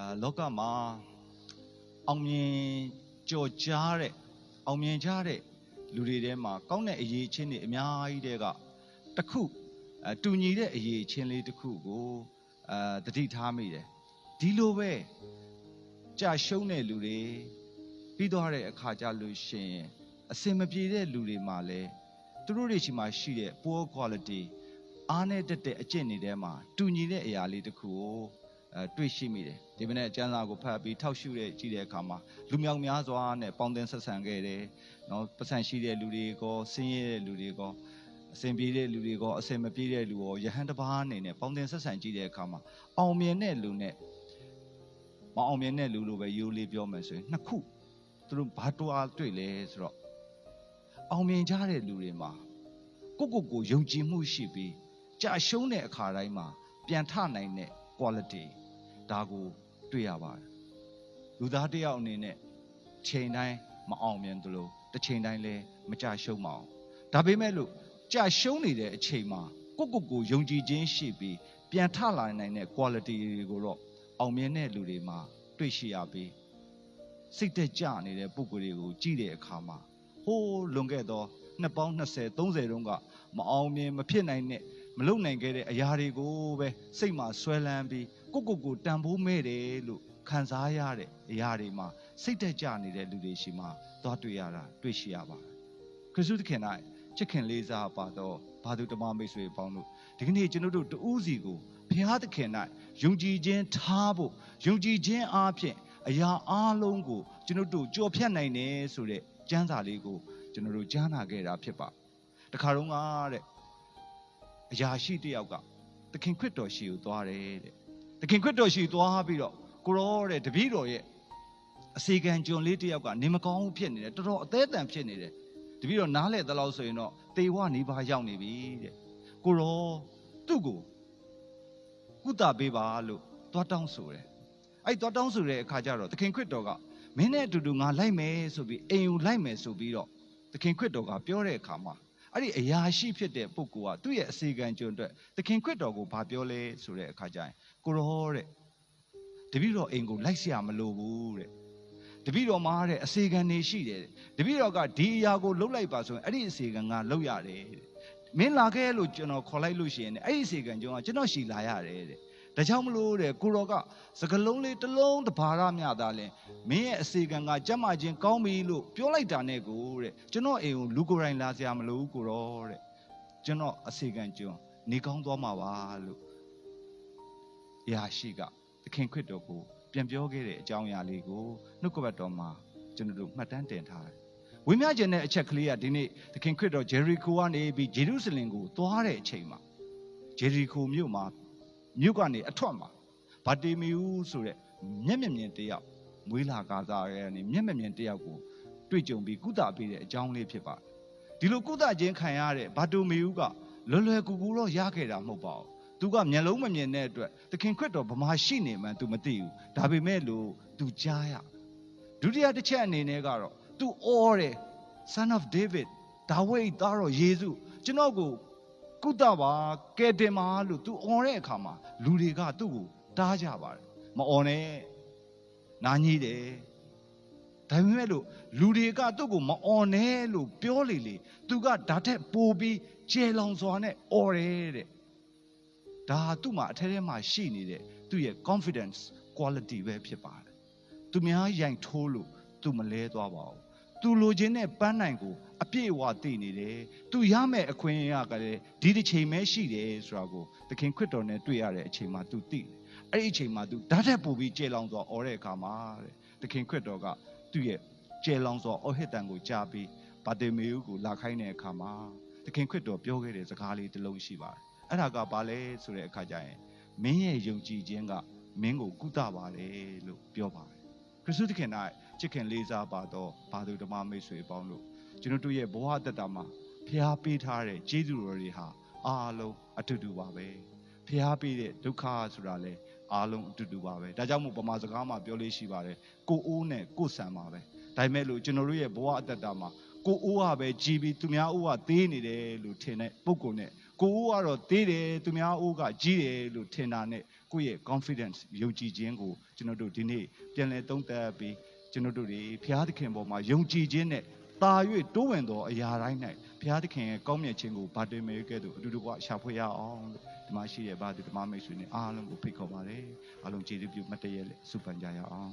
အာလောကမှာအောင်မြင်ကြော်ကြားတဲ့အောင်မြင်ကြတဲ့လူတွေထဲမှာကောင်းတဲ့အရေးချင်းတွေအများကြီးတဲ့ကတစ်ခုအတူညီတဲ့အရေးချင်းလေးတစ်ခုကိုအာတတိထားမိတယ်ဒီလိုပဲကြာရှုံးတဲ့လူတွေပြီးသွားတဲ့အခါကြလို့ရှရင်အစင်မပြေတဲ့လူတွေမှာလည်းသူတို့တွေရှိမှရှိတဲ့ poor quality အားနဲ့တက်တဲ့အကျင့်တွေထဲမှာတူညီတဲ့အရာလေးတစ်ခုကိုအဲ တွေ့ရှိမိတယ်ဒီမနေ့အကျမ်းစာကိုဖတ်ပြီးထောက်ရှုတဲ့ကြည့်တဲ့အခါမှာလူမြောက်များစွာနဲ့ပေါင်းသင်းဆက်ဆံခဲ့တယ်နော်ပတ်စံရှိတဲ့လူတွေကောဆင်းရဲတဲ့လူတွေကောအစင်ပြေတဲ့လူတွေကောအစင်မပြေတဲ့လူရောယဟန်တစ်ပါးအနေနဲ့ပေါင်းသင်းဆက်ဆံကြည့်တဲ့အခါမှာအောင်မြင်တဲ့လူနဲ့မအောင်မြင်တဲ့လူလိုပဲရိုးလေးပြောမယ်ဆိုရင်နှစ်ခုသူတို့ဘာတွားတွေ့လဲဆိုတော့အောင်မြင်ကြတဲ့လူတွေမှာကိုယ့်ကိုယ်ကိုယုံကြည်မှုရှိပြီးကြာရှုံးတဲ့အခါတိုင်းမှာပြန်ထနိုင်တဲ့ quality ဒါကိုတွေ့ရပါတယ်လူသားတစ်ယောက်အနေနဲ့ချိန်တိုင်းမအောင်မြင်သလိုတစ်ချိန်တိုင်းလည်းမကြာရှုံးမအောင်ဒါပေမဲ့လို့ကြာရှုံးနေတဲ့အချိန်မှာကိုယ့်ကိုယ်ကိုယုံကြည်ခြင်းရှိပြီးပြန်ထလာနိုင်တဲ့ quality တွေကိုတော့အောင်မြင်တဲ့လူတွေမှာတွေ့ရှိရပြီးစိတ်သက်ကြနေတဲ့ပုံကိုယ်တွေကိုကြည့်တဲ့အခါမှာဟိုးလွန်ခဲ့သောနှစ်ပေါင်း20 30တုန်းကမအောင်မြင်မဖြစ်နိုင်တဲ့မလုံနိုင်ခဲ့တဲ့အရာတွေကိုပဲစိတ်မှာဆွဲလန်းပြီး ကိုယ့်ကိုယ်ကိုတန်ဖိုးမဲ့တယ်လို့ခံစားရတဲ့အရာတွေမှာစိတ်သက်ကြနေတဲ့လူတွေရှိမှသွားတွေ့ရတာတွေ့ရှိရပါတယ်ခရစ်တုသခင်၌ချစ်ခင်လေးစားပါတော့ဘာသူတမမိတ်ဆွေပေါင်းတို့ဒီကနေ့ကျွန်တော်တို့တဦးစီကိုဘုရားသခင်၌ယုံကြည်ခြင်းထားဖို့ယုံကြည်ခြင်းအားဖြင့်အရာအားလုံးကိုကျွန်တော်တို့ကြော်ဖြတ်နိုင်တယ်ဆိုတဲ့ကျမ်းစာလေးကိုကျွန်တော်တို့ကြားနာခဲ့တာဖြစ်ပါတခါတော့ကတဲ့အရာရှိတစ်ယောက်ကသခင်ခရစ်တော်ရှိကိုသွားတယ်တဲ့ သခင်ခရစ်တော်ရှိသွားပြီးတော့ကိုရောတဲ့တပည့်တော်ရဲ့အစီကံကျွန်လေးတစ်ယောက်ကနေမကောင်းဘူးဖြစ်နေတယ်တော်တော်အသေးအတန်ဖြစ်နေတယ်တပည့်တော်နားလဲတလို့ဆိုရင်တော့တေဝနေပါရောက်နေပြီတဲ့ကိုရောသူ့ကိုကုသပေးပါလို့သွားတောင်းဆိုတယ်အဲ့သွားတောင်းဆိုတဲ့အခါကျတော့သခင်ခရစ်တော်ကမင်းနဲ့အတူတူငါလိုက်မယ်ဆိုပြီးအိမ်ယူလိုက်မယ်ဆိုပြီးတော့သခင်ခရစ်တော်ကပြောတဲ့အခါမှာ အဲ့ဒီအရာရှိဖြစ်တဲ့ပုဂ္ဂိုလ်ကသူ့ရဲ့အစီကံကျွန်အတွက်သခင်ခရစ်တော်ကိုဘာပြောလဲဆိုတဲ့အခါကျရင်ကိုရောတဲ့တပည့်တော်အိမ်ကိုလိုက်เสียမလိုဘူးတဲ့တပည့်တော်မှာတဲ့အစီကံနေရှိတယ်တဲ့တပည့်တော်ကဒီအရာကိုလှုပ်လိုက်ပါဆိုရင်အဲ့ဒီအစီကံကလှုပ်ရတယ်တဲ့မင်းလာခဲ့လို့ကျွန်တော်ခေါ်လိုက်လို့ရှိရင်အဲ့ဒီအစီကံကျွန်တော်ကျွန်တော်ရှီလာရတယ်တဲ့ ဒါကြောင့်မလို့တဲ့ကိုရောကစကလုံးလေးတစ်လုံးတစ်ပါးရမြတာလဲမင်းရဲ့အစီကံကကြက်မချင်းကောင်းပြီလို့ပြောလိုက်တာနဲ့ကိုတဲ့ကျွန်တော်အိမ်ကိုလူကိုယ်တိုင်လာစရာမလိုဘူးကိုရောတဲ့ကျွန်တော်အစီကံကျွန်နေကောင်းသွားမှာပါလို့ရာရှိကသခင်ခရစ်တော်ကိုပြန်ပြောခဲ့တဲ့အကြောင်းအရာလေးကိုနှုတ်ကပတ်တော်မှာကျွန်တော်တို့မှတ်တမ်းတင်ထားတယ်ဝိမြကျင်တဲ့အချက်ကလေးကဒီနေ့သခင်ခရစ်တော်ဂျေရီကိုကနေပြီးဂျေရုဆလင်ကိုသွားတဲ့အချိန်မှာဂျေရီကိုမြို့မှာ မြို့ကနေအထွက်မှာဗာတီမီဦးဆိုတဲ့မျက်မျက်မြင်တယောက်မွေးလာကားစားရဲ့နေမျက်မျက်မြင်တယောက်ကိုတွေ့ကြုံပြီးကုသပေးတဲ့အကြောင်းလေးဖြစ်ပါတယ်ဒီလိုကုသခြင်းခံရတဲ့ဗာတိုမီဦးကလွယ်လွယ်ကူကူတော့ရခဲ့တာမဟုတ်ပါဘူးသူကမျက်လုံးမမြင်တဲ့အတွက်သခင်ခရစ်တော်ဗမာရှိနေမှန်း तू မသိဘူးဒါပေမဲ့လို့ तू ကြားရဒုတိယတစ်ချက်အနေနဲ့ကတော့ तू အော်တယ် son of david ဒါဝိဒ်သားတော်ယေရှုကျွန်တော်ကို ကုသပါကဲတင်ပါလို့သူអော်တဲ့အခါမှာလူတွေကသူ့ကိုတားကြပါတယ်မអော်နဲ့နာညည်းတယ်ဒါပေမဲ့လို့လူတွေကသူ့ကိုမអော်နဲ့လို့ပြောလေလေသူကဒါထက်ပိုပြီးကျဲလောင်စွာနဲ့អော်တယ်တဲ့ဒါဟာသူ့မှာအထက်ထဲမှာရှိနေတဲ့သူ့ရဲ့ confidence quality ပဲဖြစ်ပါတယ်သူများရိုင်ထိုးလို့သူမလဲသွားပါဘူးသူလိုချင်တဲ့ပန်းနိုင်ကို အပြည့်အဝတည်နေတယ်သူရမယ့်အခွင့်အရေးကလည်းဒီတစ်ချိန်ပဲရှိတယ်ဆိုတာကိုသခင်ခရစ်တော်နဲ့တွေ့ရတဲ့အချိန်မှာသူတည်အဲ့ဒီအချိန်မှာသူဓာတ်ထက်ပိုပြီးကြဲလောင်စွာအော်တဲ့အခါမှာတဲ့သခင်ခရစ်တော်ကသူ့ရဲ့ကြဲလောင်စွာအော်ဟစ်တန်ကိုကြားပြီးဗာတေမေယုကိုလာခိုင်းတဲ့အခါမှာသခင်ခရစ်တော်ပြောခဲ့တဲ့စကားလေးတစ်လုံးရှိပါတယ်အဲ့ဒါကဘာလဲဆိုတဲ့အခါကျရင်မင်းရဲ့ယုံကြည်ခြင်းကမင်းကိုကုသပါတယ်လို့ပြောပါတယ်ခရစ်သူသခင်၌ချစ်ခင်လေးစားပါတော့ဘာသူဓမ္မမိတ်ဆွေပေါင်းတို့ ကျွန်တော်တို့ရဲ့ဘဝတတမှာဖျားပေးထားတဲ့ကျေးဇူးတော်တွေဟာအားလုံးအတူတူပါပဲဖျားပေးတဲ့ဒုက္ခဆိုတာလဲအားလုံးအတူတူပါပဲဒါကြောင့်မို့ဗမာစကားမှာပြောလေးရှိပါတယ်ကိုအိုးနဲ့ကိုဆံပါပဲဒါပေမဲ့လို့ကျွန်တော်တို့ရဲ့ဘဝအတ္တမှာကိုအိုးကပဲကြီးပြီးသူများအိုးကသေးနေတယ်လို့ထင်တဲ့ပုံကိုနဲ့ကိုအိုးကတော့သေးတယ်သူများအိုးကကြီးတယ်လို့ထင်တာနဲ့ကိုယ့်ရဲ့ confidence ယုံကြည်ခြင်းကိုကျွန်တော်တို့ဒီနေ့ပြန်လည်သုံးသပ်ပြီးကျွန်တော်တို့တွေဘုရားသခင်ပေါ်မှာယုံကြည်ခြင်းနဲ့ တာ၍တိုးဝင်သောအရာတိုင်း၌ဘုရားသခင်ရဲ့ကောင်းမြတ်ခြင်းကိုဗာတင်မေကဲ့သို့အတူတူကရှာဖွေရအောင်လို့ဒီမှာရှိတဲ့ဗာသူဓမ္မမိတ်ဆွေနဲ့အားလုံးကိုဖိတ်ခေါ်ပါတယ်အားလုံးကျေးဇူးပြုမတ်တရဲ့လက်ဆုပန်ကြရအောင်